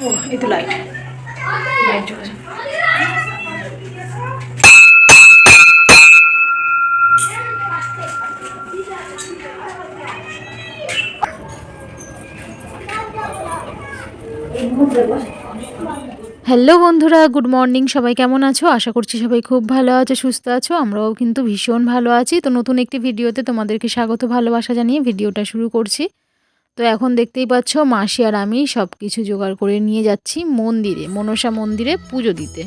ও এই তো light hello বন্ধুরা, গুড মর্নিং। সবাই কেমন আছো? আশা করছি সবাই খুব ভালো আছো, সুস্থ আছো। আমরাও কিন্তু ভীষণ ভালো আছি। তো নতুন একটি ভিডিওতে তোমাদেরকে স্বাগত, ভালোবাসা জানিয়ে ভিডিওটা শুরু করছি। তো এখন দেখতেই পাচ্ছ, মাসি আর আমি সব কিছু জোগাড় করে নিয়ে যাচ্ছি মন্দিরে, মনসা মন্দিরে পুজো দিতে।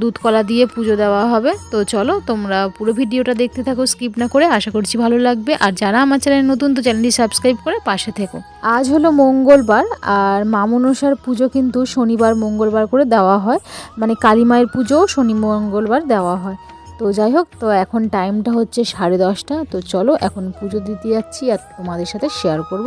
দুধ কলা দিয়ে পুজো দেওয়া হবে। তো চলো, তোমরা পুরো ভিডিওটা দেখতে থাকো স্কিপ না করে। আশা করছি ভালো লাগবে। আর যারা আমার চ্যানেল নতুন, তো চ্যানেলটি সাবস্ক্রাইব করে পাশে থেকো। আজ হলো মঙ্গলবার, আর মামনসার পুজো কিন্তু শনিবার, মঙ্গলবার করে দেওয়া হয়। মানে কালী মায়ের পুজোও শনি, মঙ্গলবার দেওয়া হয়। তো যাই হোক, তো এখন টাইমটা হচ্ছে সাড়ে দশটা। তো চলো, এখন পুজো দিতে যাচ্ছি আর তোমাদের সাথে শেয়ার করব।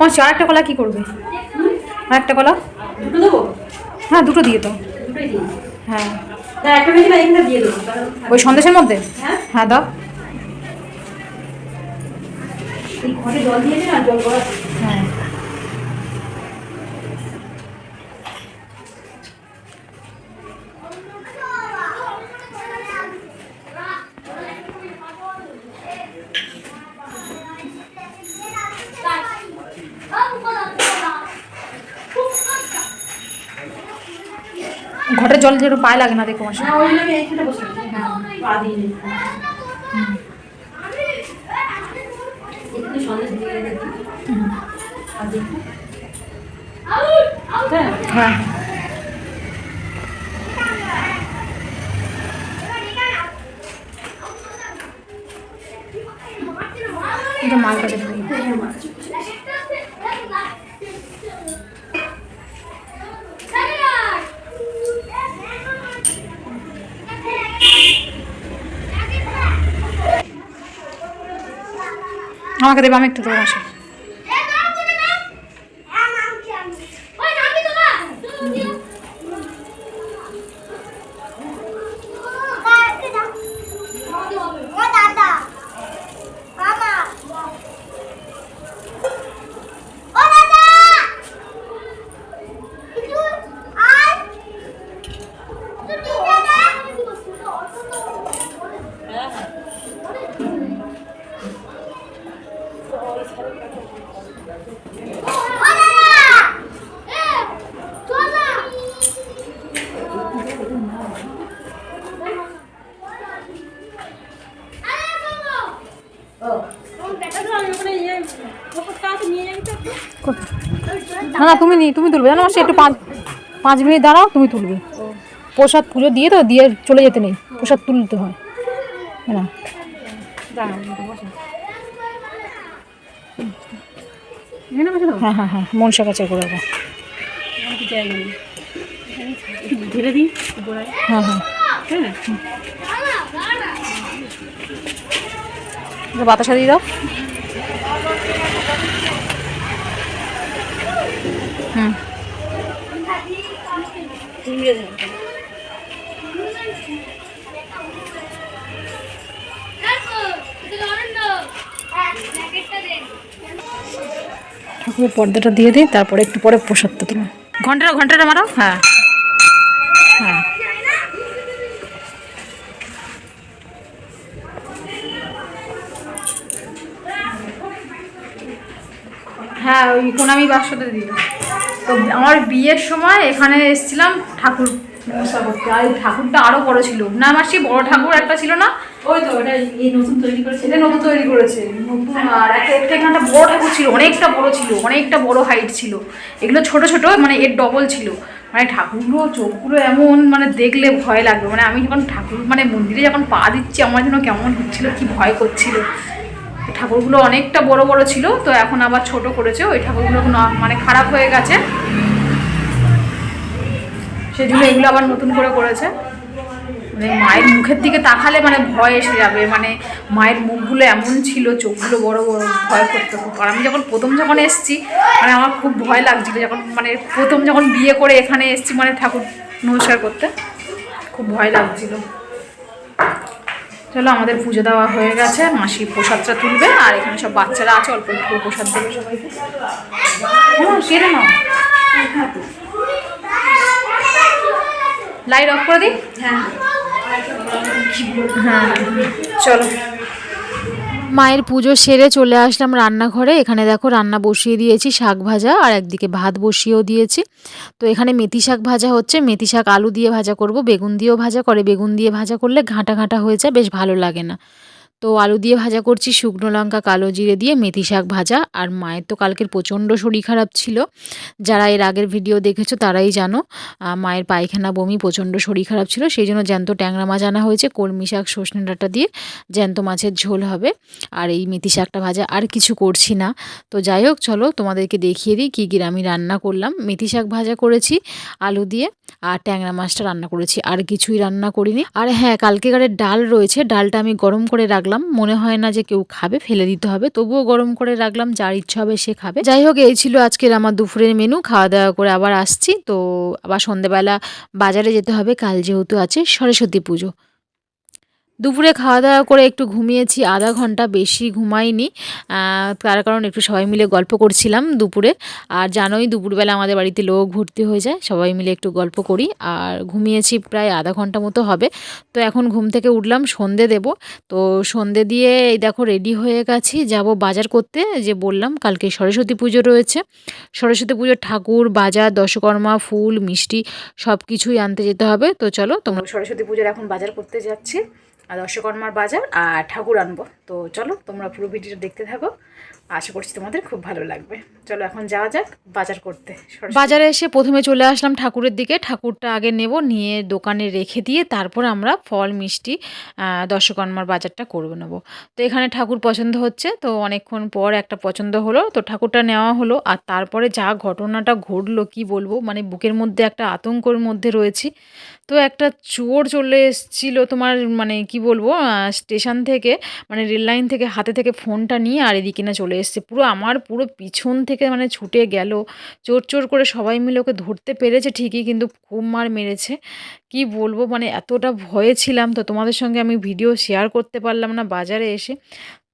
মাসি আর একটা কলা কি করবে? আর একটা কলা? দুটো দেবো? হ্যাঁ দুটো দিয়ে তো হ্যাঁ। কারণ ওই সন্দেশের মধ্যে? হ্যাঁ। হ্যাঁ দাও। ঘরে জল দিয়েছে না? জল হ্যাঁ ঘটের পায়ে লাগে না দেখো মাসি। লাগে এইখানে বসে হ্যাঁ। পা দিয়ে নে। এখানে সন্দেশ দিয়ে দেখি আর দেখি হ্যাঁ হ্যাঁ এটা মাল কাছে ঢুকে গেছে। হ্যাঁ, মা। আমাকে দেবে আমি একটু দেবো মাসি না না তুমি তুমি তুলবে। জানো একটু পাঁচ পাঁচ মিনিট দাঁড়াও তুমি তুলবে। প্রসাদ পুজো দিয়ে তো দিয়ে চলে যেতে নেই। প্রসাদ তুলতে হয়। না। হ্যাঁ হ্যাঁ হ্যাঁ মনসা কাছে করে ঢেলে দিই হ্যাঁ হ্যাঁ। হ্যাঁ। বাতাসা দিয়ে দাও। হুম। ঠাকুরের পর্দাটা দিয়ে দিই তারপরে একটু পরে প্রসাদটা তোমার ঘন্টাটা ঘন্টাটা মারো? হ্যাঁ। হ্যাঁ ওই প্রণামী বাক্সটা দিল তো আমার বিয়ের সময় এখানে এসেছিলাম ঠাকুর নমস্কার করতে। আর ঠাকুরটা আরও বড় ছিল। না মাসি বড় ঠাকুর একটা ছিল না? ওই তো ওটা এই নতুন তৈরি করেছে। নতুন তৈরি করেছে। নতুন আর একটা একটা এখানটা বড় ঠাকুর ছিল অনেকটা বড় ছিল অনেকটা বড় হাইট ছিল। এগুলো ছোট ছোট মানে এর ডবল ছিল। মানে ঠাকুরগুলো চোখগুলো এমন মানে দেখলে ভয় লাগবে। মানে আমি যখন ঠাকুর মানে মন্দিরে যখন পা দিচ্ছি আমার জন্য কেমন হচ্ছিল কি ভয় করছিল। ঠাকুরগুলো অনেকটা বড় বড় ছিল, তো এখন আবার ছোট করেছে। ওই ঠাকুরগুলো মানে খারাপ হয়ে গেছে। সেই জন্য এগুলো আবার নতুন করে করেছে। মানে মায়ের মুখের দিকে তাকালে মানে ভয় এসে যাবে। মানে মায়ের মুখগুলো এমন ছিল, চোখগুলো বড় বড়, ভয় করতে আর আমি যখন প্রথম যখন এসেছি মানে আমার খুব ভয় লাগছিল যখন মানে প্রথম যখন বিয়ে করে এখানে এসেছি মানে ঠাকুর নমস্কার করতে, খুব ভয় লাগছিল। চলো আমাদের পুজো দেওয়া হয়ে গেছে মাসি প্রসাদটা তুলবে আর এখানে সব বাচ্চারা আছে অল্প একটু প্রসাদ দেবে সবাইকে। হ্যাঁ কেড়ে নাও লাইট অফ করে দিই? হ্যাঁ। হ্যাঁ চলো। মায়ের পুজো সেরে চলে আসলাম রান্নাঘরে। এখানে দেখো রান্না বসিয়ে দিয়েছি, শাক ভাজা, আর একদিকে ভাত বসিয়েও দিয়েছি। তো এখানে মেথি শাক ভাজা হচ্ছে, মেথি শাক আলু দিয়ে ভাজা করব, বেগুন দিয়েও ভাজা করে। বেগুন দিয়ে ভাজা করলে ঘাঁটা ঘাঁটা হয়ে যায়, বেশ ভালো লাগে না। তো আলু দিয়ে ভাজা করছি শুকনো লঙ্কা, কালো জিরে দিয়ে মেথি শাক ভাজা। আর মায়ের তো কালকের প্রচণ্ড শরীর খারাপ ছিল। যারা এর আগের ভিডিও দেখেছ তারাই জানো মায়ের পায়খানা, বমি প্রচণ্ড শরীর খারাপ ছিল। সেই জন্য জ্যান্ত ট্যাংরা মাছ আনা হয়েছে, কলমি শাক সজনে ডাঁটা দিয়ে জ্যান্ত মাছের ঝোল হবে। আর এই মেথি শাকটা ভাজা আর কিছু করছি না। তো যাই হোক, চলো তোমাদেরকে দেখিয়ে দিই কী কী আমি রান্না করলাম। মেথি শাক ভাজা করেছি, আলু দিয়ে। আর ট্যাংরা মাছটা রান্না করেছি, আর কিছুই রান্না করিনি। আর হ্যাঁ কালকেকারের ডাল রয়েছে, ডালটা আমি গরম করে রাখলাম। মনে হয় না যে কেউ খাবে, ফেলে দিতে হবে। তবুও গরম করে রাখলাম, যার ইচ্ছা হবে সে খাবে। যাই হোক, এই ছিল আজকের আমার দুপুরের মেনু। খাওয়া দাওয়া করে আবার আসছি। তো আবার সন্ধেবেলা বাজারে যেতে হবে, কাল যেহেতু আছে সরস্বতী পুজো। দুপুরে খাওয়া দাওয়া করে একটু ঘুমিয়েছি, আধা ঘণ্টা বেশি ঘুমাইনি। তার কারণ একটু সবাই মিলে গল্প করছিলাম দুপুরে। আর জানোই দুপুরবেলা আমাদের বাড়িতে লোক ভর্তি হয়ে যায়, সবাই মিলে একটু গল্প করি। আর ঘুমিয়েছি প্রায় আধা ঘণ্টা মতো হবে। তো এখন ঘুম থেকে উঠলাম, সন্ধে দেব। তো সন্ধে দিয়ে এই দেখো রেডি হয়ে গেছি, যাব বাজার করতে। যে বললাম, কালকে সরস্বতী পুজো রয়েছে। সরস্বতী পুজোর ঠাকুর, বাজার, দশকর্মা, ফুল, মিষ্টি সব কিছুই আনতে যেতে হবে। তো চলো, তোমরা সরস্বতী পুজোর এখন বাজার করতে যাচ্ছি। দর্শকর্মার বাজার আর ঠাকুর আনব। তো চলো তোমরা পুরো ভিডিওটা দেখতে থাকো। আশা করছি তোমাদের খুব ভালো লাগবে। চলো এখন যাওয়া যাক বাজার করতে বাজারে এসে প্রথমে চলে আসলাম ঠাকুরের দিকে। ঠাকুরটা আগে নেব, নিয়ে দোকানে রেখে দিয়ে তারপর আমরা ফল, মিষ্টি দর্শকর্মার বাজারটা করে নেব। তো এখানে ঠাকুর পছন্দ হচ্ছে, তো অনেকক্ষণ পর একটা পছন্দ হলো, তো ঠাকুরটা নেওয়া হলো। আর তারপরে যা ঘটনাটা ঘটলো, কি বলব মানে বুকের মধ্যে একটা আতঙ্কর মধ্যে রয়েছি। তো একটা চোর চলে এসেছিল তোমার মানে কি বলব স্টেশন থেকে মানে রেল লাইন থেকে, হাতে থেকে ফোনটা নিয়ে আর এদিকে না চলে এসছে। পুরো আমার, পুরো পিছন থেকে মানে ছুটে গেল। চোর চোর করে সবাই মিলে ওকে ধরতে পেরেছে ঠিকই কিন্তু খুব মার মেরেছে। কি বলব মানে এতটা ভয়ে ছিলাম তো তোমাদের সঙ্গে আমি ভিডিও শেয়ার করতে পারলাম না বাজারে এসে।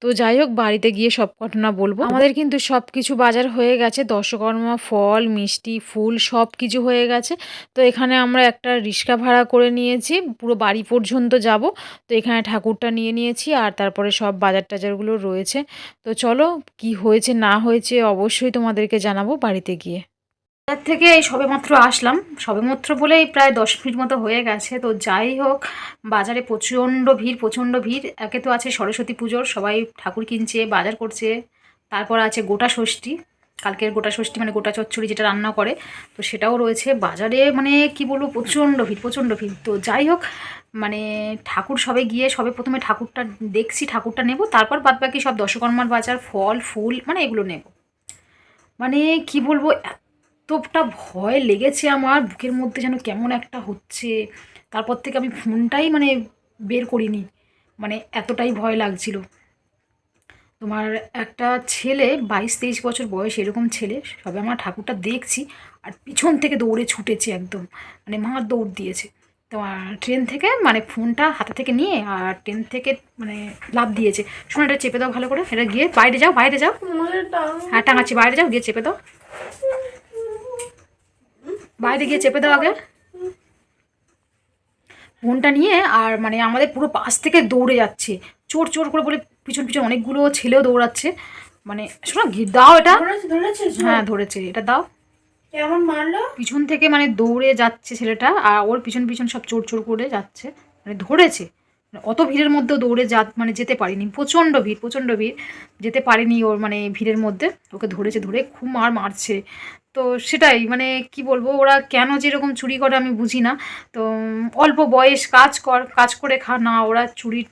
তো যাই হোক, বাড়িতে গিয়ে সব ঘটনা বলব। আমাদের কিন্তু সব কিছু বাজার হয়ে গেছে। দশকর্মা, ফল, মিষ্টি, ফুল সব কিছু হয়ে গেছে। তো এখানে আমরা একটা রিক্সা ভাড়া করে নিয়েছি। পুরো বাড়ি পর্যন্ত যাব। তো এখানে ঠাকুরটা নিয়ে নিয়েছি আর তারপরে সব বাজার টাজারগুলো রয়েছে। তো চলো, কি হয়েছে, না হয়েছে অবশ্যই তোমাদেরকে জানাব বাড়িতে গিয়ে। বাজার থেকে এই সবেমাত্র আসলাম। সবেমাত্র বলেই প্রায় দশ মিনিট মতো হয়ে গেছে। তো যাই হোক, বাজারে প্রচণ্ড ভিড় প্রচণ্ড ভিড়। একে তো আছে সরস্বতী পুজোর, সবাই ঠাকুর কিনছে, বাজার করছে। তারপর আছে গোটা ষষ্ঠী। কালকের গোটা ষষ্ঠী মানে গোটা চচ্চড়ি যেটা রান্না করে, তো সেটাও রয়েছে। বাজারে মানে কি বলব, প্রচণ্ড ভিড় প্রচণ্ড ভিড়। তো যাই হোক মানে ঠাকুর সবে গিয়ে, সবে প্রথমে ঠাকুরটা দেখছি, ঠাকুরটা নেব। তারপর বাদবাকি সব দশকর্মার বাজার, ফল, ফুল মানে এগুলো নেব। মানে কি বলব এতটা ভয় লেগেছে আমার বুকের মধ্যে যেন কেমন একটা হচ্ছে। তারপর থেকে আমি ফোনটাই মানে বের করিনি মানে এতটাই ভয় লাগছিল। তোমার একটা ছেলে বাইশ তেইশ বছর বয়স এরকম ছেলে সবে আমার ঠাকুরটা দেখছি আর পিছন থেকে দৌড়ে ছুটেছে একদম মানে মা দৌড় দিয়েছে। তোমার ট্রেন থেকে মানে ফোনটা হাতে থেকে নিয়ে আর ট্রেন থেকে মানে লাভ দিয়েছে। শোনো এটা চেপে দাও ভালো করে এটা গিয়ে বাইরে যাও বাইরে যাও। হ্যাঁ টাঙাচ্ছি বাইরে যাও গিয়ে চেপে দাও। বাইরে গিয়ে চেপে দাও আগে। ফোনটা নিয়ে আর মানে আমাদের পুরো পাশ থেকে দৌড়ে যাচ্ছে। চোর চোর করে বলে পিছন পিছন অনেকগুলো ছেলেও দৌড়াচ্ছে। মানে শোনো দাও এটা। হ্যাঁ ধরেছে এটা দাও। কেমন মারলো? পিছন থেকে মানে দৌড়ে যাচ্ছে ছেলেটা আর ওর পিছন পিছন সব চোর চোর করে যাচ্ছে। মানে ধরেছে। মানে অত ভিড়ের মধ্যেও দৌড়ে যা মানে যেতে পারিনি। প্রচণ্ড ভিড় প্রচণ্ড ভিড়। যেতে পারিনি ওর মানে ভিড়ের মধ্যে। ওকে ধরেছে ধরে খুব মার মারছে। তো সেটাই মানে কি বলব ওরা কেন যেরকম চুরি করে আমি বুঝি না। তো অল্প বয়স কাজ কর কাজ করে খা না ওরা চুরি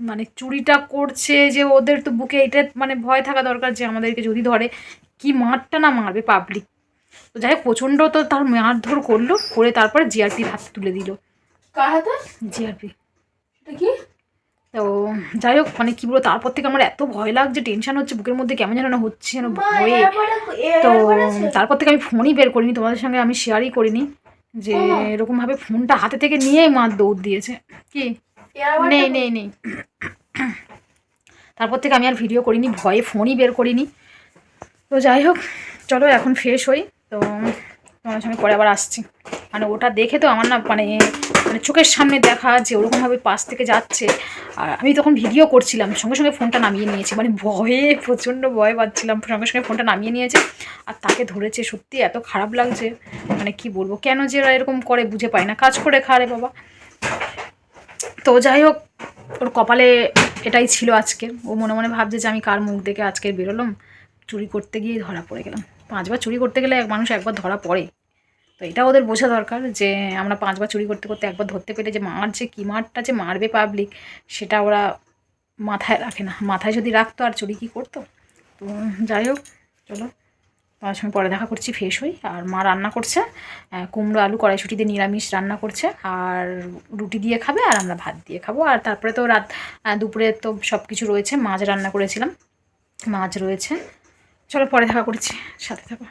মানে চুরিটা করছে যে ওদের তো বুকে এটা মানে ভয় থাকা দরকার যে আমাদেরকে যদি ধরে। কি মারটা না মারবে পাবলিক তো যাই হোক প্রচণ্ড তো তার মারধর করল করে তারপরে জিআরপির হাতে তুলে দিল। কার হাতে? জিআরপি এটা কি? তো যাই হোক মানে কি বলব তারপর থেকে আমার এত ভয় লাগছে টেনশন হচ্ছে বুকের মধ্যে কেমন যেন হচ্ছে যেন ভয়ে। তো তারপর থেকে আমি ফোনই বের করিনি তোমাদের সঙ্গে আমি শেয়ারই করিনি যে এরকমভাবে ফোনটা হাতে থেকে নিয়েই মার দৌড় দিয়েছে। কি? নেই নেই নেই। তারপর থেকে আমি আর ভিডিও করিনি ভয়ে ফোনই বের করিনি। তো যাই হোক চলো এখন ফ্রেশ হই তো তোমার সঙ্গে পরে আবার আসছি। মানে ওটা দেখে তো আমার না মানে মানে চোখের সামনে দেখা যে ওরকমভাবে পাশ থেকে যাচ্ছে। আর আমি তখন ভিডিও করছিলাম, সঙ্গে সঙ্গে ফোনটা নামিয়ে নিয়েছি। মানে ভয়ে, প্রচণ্ড ভয় পাচ্ছিলাম। সঙ্গে সঙ্গে ফোনটা নামিয়ে নিয়েছে। আর তাকে ধরেছে, সত্যি এত খারাপ লাগছে। মানে কি বলব? কেন যে এরা এরকম করে বুঝে পায় না। কাজ করে খা রে বাবা। তো যাই হোক, ওর কপালে এটাই ছিল আজকে। ও মনে মনে ভাবছে যে আমি কার মুখ দেখে আজকে বেরোলাম? চুরি করতে গিয়ে ধরা পড়ে গেলাম। পাঁচবার চুরি করতে গেলে এক মানুষ একবার ধরা পড়ে। তো এটা ওদের বোঝা দরকার যে আমরা পাঁচবার চুরি করতে করতে একবার ধরতে পেরে যে মার যে কী মারটা যে মারবে পাবলিক সেটা ওরা মাথায় রাখে না। মাথায় যদি রাখতো, আর চুরি কী করতো? তো যাই হোক, চলো। তোমার সঙ্গে পরে দেখা করছি ফ্রেশ হই। আর মা রান্না করছে কুমড়ো, আলু, কড়াইশুটি দিয়ে নিরামিষ রান্না করছে। আর রুটি দিয়ে খাবে, আর আমরা ভাত দিয়ে খাব। আর তারপরে তো রাত দুপুরে তো সব কিছু রয়েছে। মাছ রান্না করেছিলাম। মাছ রয়েছে। চলো পরে দেখা করছি। সাথে থাকো।